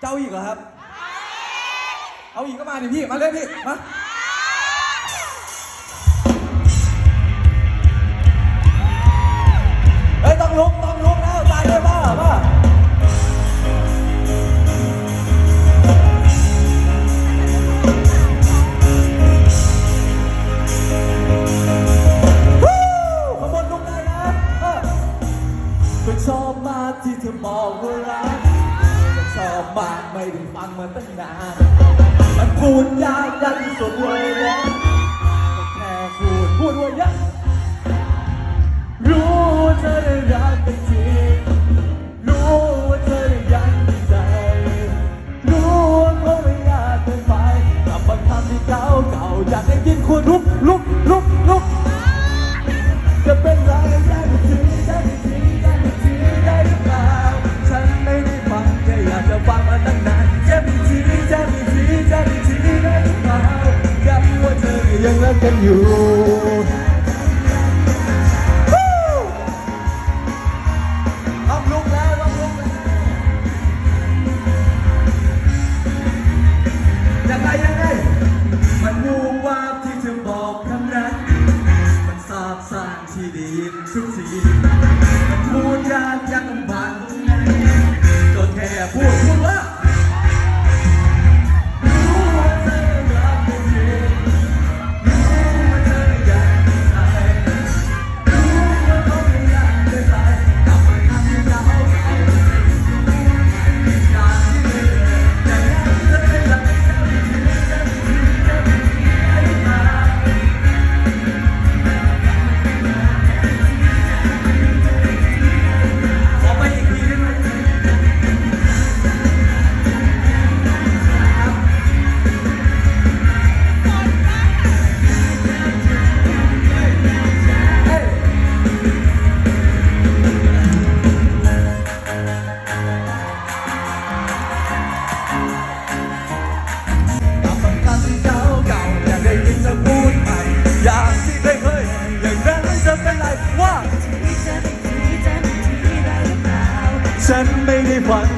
เจ้าอีกเหรอครับ เอาอีกก็มาดิพี่ มาเลยพี่ มาเฮ้ยต้องลุกต้องลุกแล้วตายเลยบ้าบ้าวู้ขบวนลุกได้นะเออก็ชอบมากที่เธอบอกว่ารัก ก็ชอบากไม่ได้ฟังมาตั้งนาน มันพูดยากยันสุดเลยแค่พูดพูดว่ายักรู้ว่าเธอได้รักกันจริงรู้ว่าเธอได้ยังใจ รู้ว่าเขาไม่ยากเกินไปกับบางคำที่เก่าเก่าอยากได้ยินคุณลุกลุ ยัง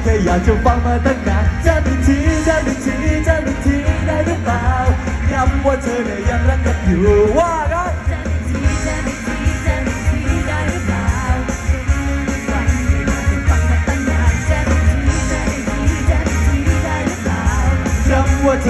แค่อยากจะฟังมาตั้งนานจะมีทีจะมีทีจะมีทีได้หรือเปล่าย้ำว่าเธอเนี่ยยังรักกันอยู่ว่ากันย้ำว่าเธ